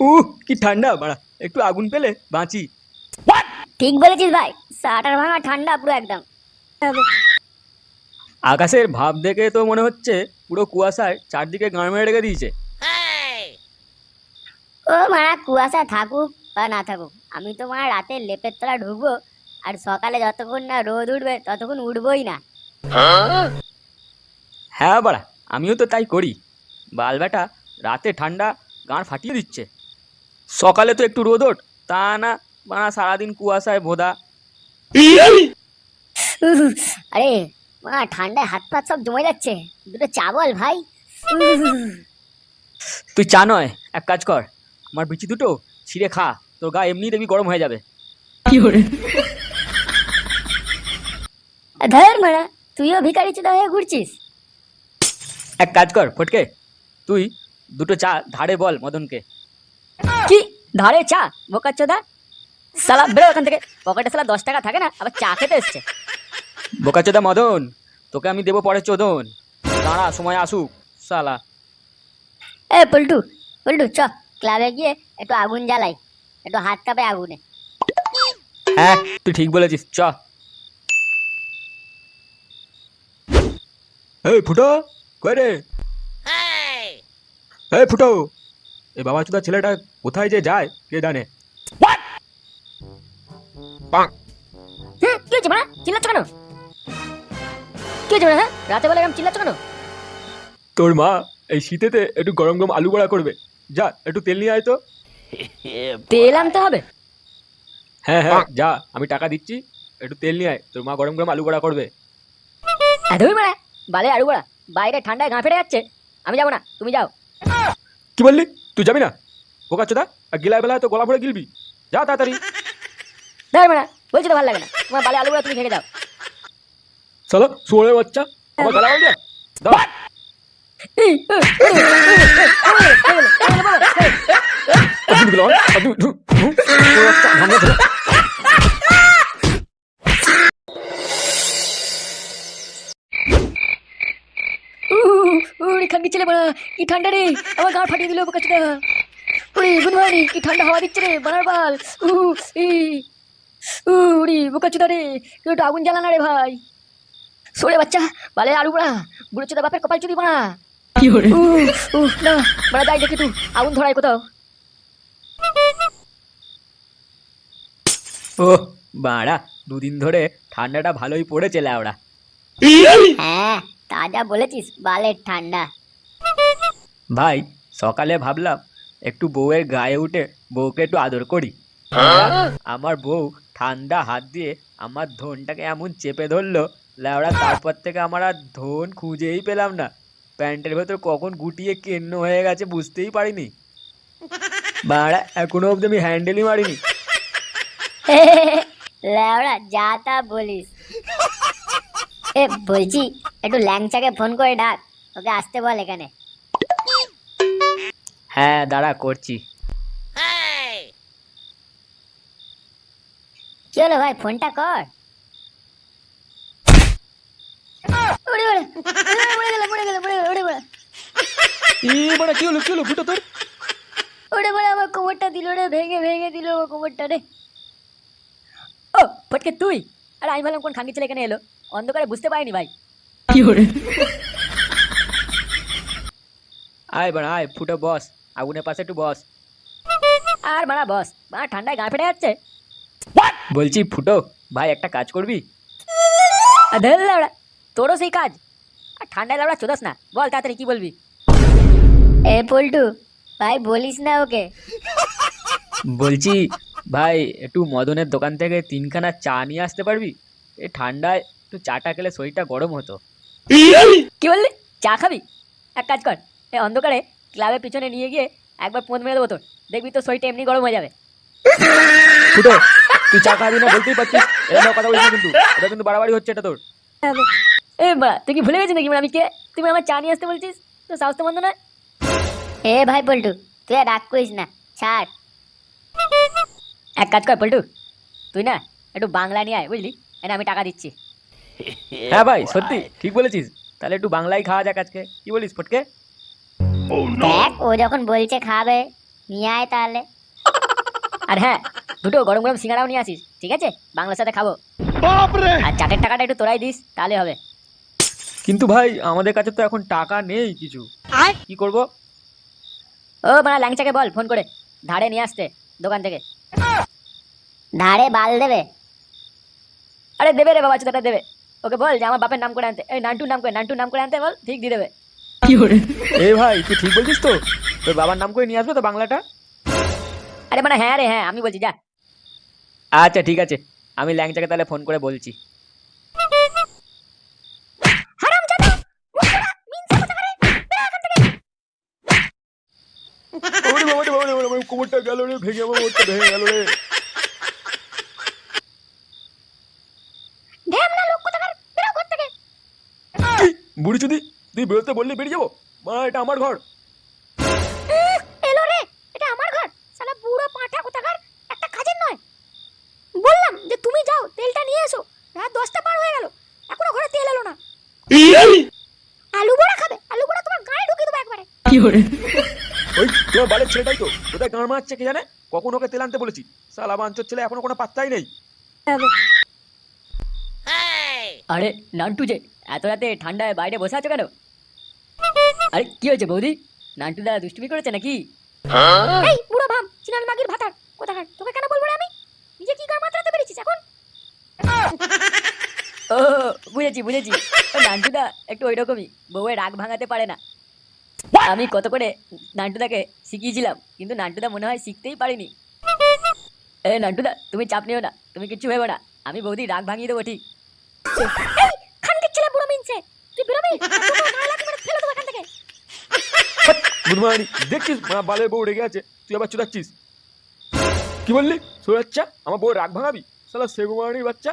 উহ কি ঠান্ডা বাড়া। একটু আগুন পেলে বাঁচি। ঠিক বলেছিস ভাই সাটার ভাঙা ঠান্ডা পুরো একদম। আকাশের ভাব দেখে তো মনে হচ্ছে পুরো কুয়াশায় চারদিকে গাঁ মেরে রেখে দিয়েছে। ও মারা কুয়াশা থাকুক বা না থাকুক আমি তো মারা রাতে লেপের তলা ঢুকবো আর সকালে যতক্ষণ না রোদ উঠবে ততক্ষণ উঠবোই না। হ্যাঁ বাড়া আমিও তো তাই করি। বাল বেটা রাতে ঠান্ডা গাঁড় ফাটিয়ে দিচ্ছে। সকালে তো একটু রোদ ওঠ। তা না বাড়া সারাদিন কুয়াশায় ভোদা। উহ, আরে মা ঠান্ডায় হাত পা সব জমে যাচ্ছে। দুটো চা বল ভাই। উহ, তুই চা নয় এক কাজ কর। আমার বিচি দুটো ছিঁড়ে খা। তোর গা এমনি দেখবি গরম হয়ে যাবে। কি ধর মারা তুইও ভিকারি চোদা হয়ে ঘুরছিস। এক কাজ কর ফটকে। তুই দুটো চা ধারে বল মদনকে। কি? ধারে চা বোকা চোদা? সালা বেরো এখান থেকে। পকেটে সালা দশ টাকা থাকে না আবার চা খেতে এসছে। বোকাচোদা মদন তোকে আমি দেবো পরে চোদন। দাঁড়া সময় আসুক সালা এ পল্টু পল্টু চ ক্লাবে গিয়ে একটু আগুন জ্বালাই। একটু হাত কাঁপে আগুনে। হ্যাঁ তুই ঠিক বলেছিস চ। এই ফুটো কই রে? এই ফুটো এই বাবা চোদা ছেলেটা কোথায় যে যায় কে জানে? কি হয়েছে চিল্লাচ্ছ কেন? কি হয়েছে হ্যাঁ? রাতে বেলা এরকম চিল্লাচ্ছ কেন? তোর মা এই শীতেতে একটু গরম গরম আলু বড়া করবে। যা একটু তেল নিয়ে আয় তো। তেল আনতে হবে? হ্যাঁ হ্যাঁ যা আমি টাকা দিচ্ছি। একটু তেল নিয়ে আয় তোর মা গরম গরম আলু বড়া করবে। ধুই মারা বালে আড়ু বড়া বাইরে ঠান্ডায় গা ফেটে যাচ্ছে। আমি যাব না তুমি যাও। কি বললি? তুই যাবি না বোকা চোদা আর গিলায় বেলায় তো গলা ভরে গিলবি যা তাড়াতাড়ি ধর মারা বলছি তো ভালো লাগে না তোমার বালে আলু বড়া তুমি খেয়ে যাও চলো শুয়োরে বাচ্চা আমার গলা যা দাও। উড়ি ছেলে বাড়া কি ঠান্ডা রে? আমার গা ফাটিয়ে দিল বোকা চোদা। উড়ি মর্নিং কি ঠান্ডা হাওয়া দিচ্ছে রে বানার বাল। উ ই উড়ি বোকা চোদা রে কেউ একটু আগুন জ্বালা না রে ভাই। সরে বাচ্চা বালে আলু বড়া বুড়ো চোদা বাপের কপাল চুদি বানা উ উ না বাড়া যাই দেখি তুই আগুন ধরাই কোথাও। ও বাড়া দুদিন ধরে ঠান্ডাটা ভালোই পড়েছে ল্যাওড়া। হ্যাঁ তাজা বলেছিস বালের ঠান্ডা। ভাই, সকালে ভাবলাম একটু বউয়ের গায়ে উঠে বউকে একটু আদর করি। আমার বউ ঠান্ডা হাত দিয়ে আমার ধনটাকে এমন চেপে ধরলো ল্যাওড়া তারপর থেকে আমার আর ধন খুঁজেই পেলাম না। প্যান্টের ভেতর কখন গুটিয়ে কেন্ন হয়ে গেছে বুঝতেই পারিনি। বাড়া, এখনও অব্দি আমি হ্যান্ডেলই মারিনি। লেওড়া যা তা বলিস। এ, বলছি, একটু ল্যাংচাকে ফোন করে ডাক, ওকে আসতে বল এখানে। হ্যাঁ দাঁড়া করছি। কি হলো ভাই ফোনটা কর। কি হলো কি হলো ফুটো তোর? আমার কোমরটা দিল রে ভেঙে ভেঙে দিল আমার কোমরটা রে। ও ফটকে তুই। আরে আমি ভাবলাম কোন খাঙ্গি ছেলে এখানে এলো। অন্ধকারে বুঝতে পারিনি ভাই। আয় বাড়া আয় ফুটো বস। আগুনের পাশে একটু বস। আর মারা বস মারা ঠান্ডায় গা ফেটে যাচ্ছে। বলছি ফুটো ভাই একটা কাজ করবি? আর ধর লাউড়া তোরও সেই কাজ। আর ঠান্ডায় লাউড়া চোদাস না। বল তাড়াতাড়ি কি বলবি? এ পল্টু ভাই বলিস না ওকে। বলছি ভাই একটু মদনের দোকান থেকে তিনখানা চা নিয়ে আসতে পারবি? এ ঠান্ডায় একটু চাটা খেলে শরীরটা গরম হতো। কি বললি? চা খাবি? এক কাজ কর এই অন্ধকারে ক্লাবের পিছনে নিয়ে গিয়ে একবার পোঁত মেরে দেবো তোর। দেখবি তোর শরীরটা এমনি গরম হয়ে যাবে। ফুটো তুই চা খাবি না বলতেই পারছিস? এরকম কথা বলিস না কিন্তু। এটা কিন্তু বাড়াবাড়ি হচ্ছে এটা তোর। এ বা তুই কি ভুলে গেছিস নাকি মানে আমি কে? তুমি আমার চা নিয়ে আসতে বলছিস? তো সাহস তো বন্ধ নয়। এ ভাই পল্টু তুই আর রাগ করিস না ছাড়। এক কাজ কর পল্টু তুই না একটু বাংলা নিয়ে আয় বুঝলি? এনে আমি টাকা দিচ্ছি। হ্যাঁ ভাই সত্যি ঠিক বলেছিস। তাহলে একটু বাংলায় খাওয়া যাক আজকে। কি বলিস ফটকে? দেখ ও যখন বলছে খাবে নিয়ে আয় তাহলে। আর হ্যাঁ দুটো গরম গরম সিঙ্গারাও নিয়ে আসিস ঠিক আছে? বাংলার সাথে খাব। আর চাটের টাকাটা একটু তোরাই দিস তাহলে হবে। কিন্তু ভাই আমাদের কাছে তো এখন টাকা নেই কিছু। কি করব? ও মানে ল্যাংচাকে বল ফোন করে। ধারে নিয়ে আসতে দোকান থেকে। ধারে বাল দেবে? আরে দেবে রে বাবা চুদাটা দেবে। ওকে বল যে আমার বাপের নাম করে আনতে। এই নান্টুর নাম করে নান্টুর নাম করে আনতে বল ঠিক দিয়ে দেবে। এই ভাই তুই ঠিক বলছিস তো? তোর বাবার নাম করে নিয়ে আসবে তো বাংলাটা? আরে মানে হ্যাঁ রে হ্যাঁ আমি বলছি যা। আচ্ছা ঠিক আছে। আমি ল্যাংচাকে তাহলে ফোন করে বলছি। কোমরটা গেল রে ভেঙে আমার মোটটা ভেঙে গেল রে। বুড়ি চুদি? তুই বেরোতে বললি বেরিয়ে যাব? মা এটা আমার ঘর। এলো রে এটা আমার ঘর। শালা বুড়ো পাঁঠা কোথাকার? একটা কাজের নয়। বললাম যে তুমি যাও তেলটা নিয়ে এসো। রাত দশটা পার হয়ে গেল। এখনও ঘরে তেল এলো না। আলু বড়া খাবে? আলু বড়া তোমার গায়ে ঢুকিয়ে দেবো একবারে। ওই তোমার বাড়ির ছেলেটাই তো। কোথায় গান মারছে কে জানে? কখন ওকে তেল আনতে বলেছি। সালা বাঞ্চর ছেলে এখনও কোনো পাত্তাই নেই। আরে নান্টু যে এত রাতে ঠান্ডায় বাইরে বসে আছো কেন? আরে কি হয়েছে বৌদি? নান্টু দা দুষ্টুমি করেছে নাকি? এই বুড়ো ভাম চিনাল মাগির ভাতার কোথাকার? তোকে কেন বলব আমি? নিজে কি গান মাত্রাতে পেরেছিস এখন? ও বুঝেছি বুঝেছি। নান্টুদা একটু ওই রকমই বউয়ের রাগ ভাঙাতে পারে না। আমি কত করে নান্টুদাকে শিখিয়েছিলাম কিন্তু নান্টুদা মনে হয় শিখতেই পারিনি। এ নান্টুদা তুমি চাপ নিও না তুমি কিচ্ছু ভেবো না। আমি বৌদি রাগ ভাঙিয়ে দেবো ঠিক? খানকে ছেলে বুড়ো মিনছে। তুই বেরোবি মারা লাগবে মানে ফেলে দেবো এখান থেকে গুডমার্নিং দেখছিস মা বালের বউ রেগে আছে তুই আবার চুদাচ্ছিস? কি বললি? সোরাচ্ছা আমার বউ রাগ ভাঙাবি? সালা বাচ্চা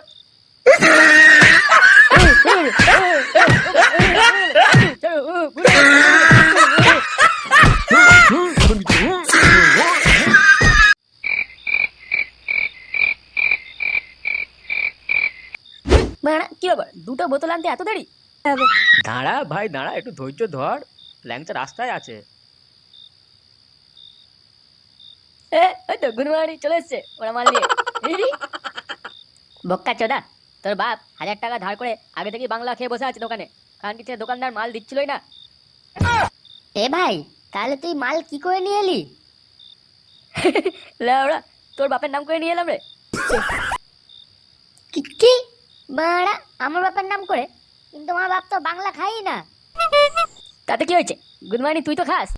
হুম, হুম। বাড়া, কি ব্যাপার? দুটো বোতল আনতে এত দেরি? দাঁড়া ভাই দাঁড়া একটু ধৈর্য ধর। ল্যাংচা রাস্তায় আছে এ ওই তো গুনমানি চলে এসছে ওরা মাল নিয়ে বক্কা চোদা তোর বাপ হাজার টাকা ধার করে আগে থেকে বাংলা খেয়ে বসে আছে দোকানে কারণ কিছু দোকানদার মাল দিচ্ছিলই না এ ভাই তাহলে তুই মাল কি করে নিয়ে এলি ওরা তোর বাপের নাম করে নিয়ে এলাম রে কি কি বাড়া আমার বাপের নাম করে কিন্তু আমার বাপ তো বাংলা খাই না তাতে কি হয়েছে গুড মর্নিং তুই তো খাস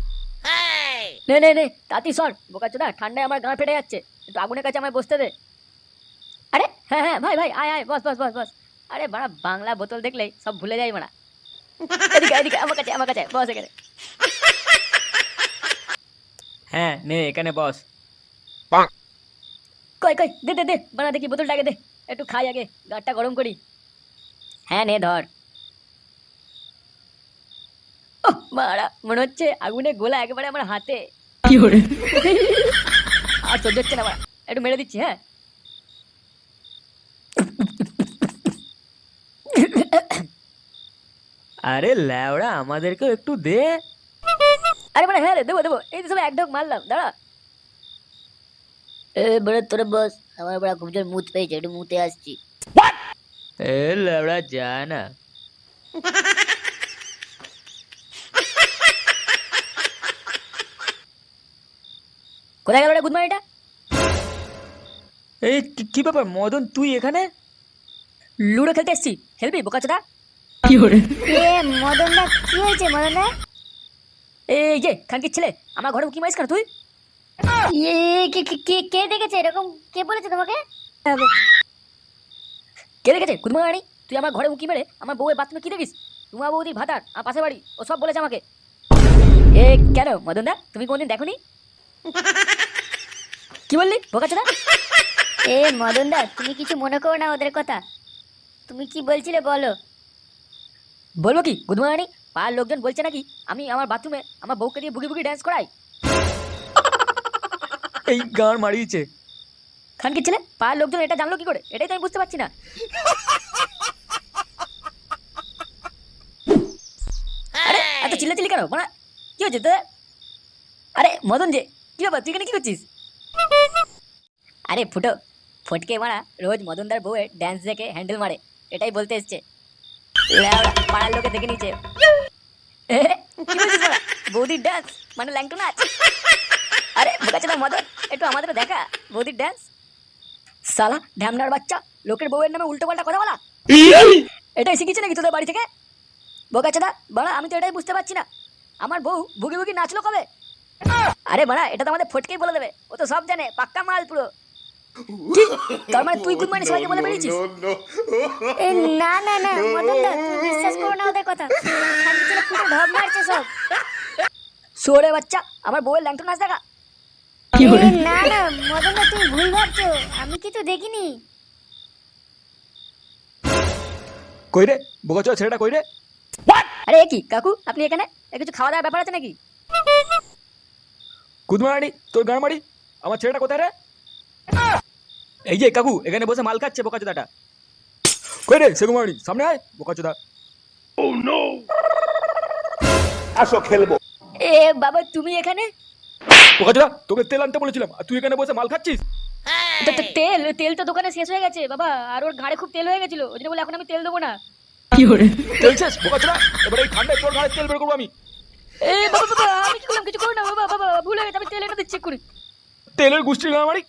নে নে নে তাতি সর। বোকা চোদা ঠান্ডায় আমার গাঁ ফেটে যাচ্ছে। একটু আগুনের কাছে আমায় বসতে দে। আরে হ্যাঁ হ্যাঁ ভাই ভাই আয় আয় বস বস বস বস। আরে বাড়া বাংলা বোতল দেখলেই সব ভুলে যাই মারা। এদিকে এদিকে আমার কাছে আমার কাছে বস এখানে। হ্যাঁ নে এখানে বস। কই কই দে দে দে বানা দেখি বোতলটা আগে দে। একটু খাই আগে গাটটা গরম করি। হ্যাঁ নে ধর ও মারা। মনে হচ্ছে আগুনে গোলা একেবারে আমার হাতে। আর সহ্য হচ্ছে না একটু মেরে দিচ্ছি হ্যাঁ? আরে ল্যাওড়া আমাদেরকেও একটু দে। আরে মানে হ্যাঁ রে দেবো দেবো। এই তো সব এক ঢোক মারলাম দাঁড়া। এ বড় তোরে বস আমার বড় খুব জোর মুত পেয়েছে একটু মুতে আসছি। এ ল্যাওড়া যা না। কোথায় গেল রে গুড মর্নিংটা এই কি- কি ব্যাপার মদন তুই এখানে? লুডো খেলতে এসছি। খেলবি বোকাচোদা এ মদন দা কি হয়েছে মদন দা এই যে খানকির ছেলে আমার ঘরে কি মাইস কেন তুই? এ কে কে- কে কে দেখেছে? এরকম কে বলেছে তোমাকে? কে দেখেছে? গুড মর্নিং তুই আমার ঘরে উকি মেরে আমার বউয়ের বাথরুমে কি দেখিস? তোমার বৌদি ভাতার আর পাশে বাড়ি ও সব বলেছে আমাকে। এ কেন মদন দা তুমি কোনদিন দেখোনি? কি বললি? বোকাচোদা এ মদন দা তুমি কিছু মনে করো না ওদের কথা। তুমি কি বলছিলে বলো? বলব কি? Good morning. পাড়ার লোকজন বলছে নাকি আমি আমার বাথরুমে আমার বউকে দিয়ে বুগি বুগি ড্যান্স করাই? এই গান মারিয়েছে। খানকির ছেলে পাড়ার লোকজন এটা জানলো কি করে? এটাই তো আমি বুঝতে পারছি না। আরে এত চিল্লাচিল্লি কেন? মানে কি হয়েছে তোদের? আরে মদন যে কি বাবা তুই এখানে কি করছিস? আরে ফুটো, ফটকে মারা রোজ মদনদার বউয়ের ড্যান্স দেখে হ্যান্ডেল মারে, এটাই বলতে এসছে। পাড়ার লোকে দেখে বাড়া? বৌদির ডান্স মানে ল্যাংটো নাচ? আরে বোকাচোদা মদন, একটু আমাদেরও দেখা, বৌদির ডান্স সালা ঢ্যামনার বাচ্চা, লোকের বউয়ের নামে উল্টো পাল্টা কথা বলা। এটাই শিখেছে নাকি তোদের বাড়ি থেকে? বোকাচোদা বাড়া আমি তো এটাই বুঝতে পারছি না। আমার বউ বুগি ভুগি নাচলো কবে? আরে বাড়া এটা তো আমাদের ফটকেই বলে দেবে। ও তো সব জানে পাক্কা মাল পুরো। তার মানে তুই গুড মর্নিং সবাইকে বলে বেরিয়েছিস এ না না না মদন দা তুমি বিশ্বাস করো না ওদের কথা। ঢপ মারছে সব। সোরে বাচ্চা আমার বউয়ের ল্যাংটো নাচ দেখা। এ, না না মদন দা তুমি ভুল ভাবছ। আমি কিছু দেখিনি। কই রে? বোকাচোদা ছেলেটা কই রে? আরে কি কাকু আপনি এখানে? এ কিছু খাওয়া দাওয়ার ব্যাপার আছে নাকি? কুদমারানি তোর গান মারি? আমার ছেলেটা কোথায় রে? এই যে কাকু এখানে বসে মাল খাচ্ছে বোকাচোদাটা। কই রে সেগুমারানি সামনে আয় বোকাচোদা। আসো খেলব। এ বাবা তুমি এখানে? বোকাচোদা তোকে তেল আনতে বলেছিলাম আর তুই এখানে বসে মাল খাচ্ছিস? তেল তেল তো দোকানে শেষ হয়ে গেছে বাবা আর ওর ঘাড়ে খুব তেল হয়ে গেছিল ওই জন্য বলে এখন আমি তেল দেবো না। তেল শেষ বোকাচোদা এবার এই ঠান্ডায় তোর গাড়ি তেল বের করব আমি। এ বাবা আমি কিছু করো না ভুল হয়ে গেছে আমি তেল এনে দিচ্ছি তেলের গুষ্টি না মারি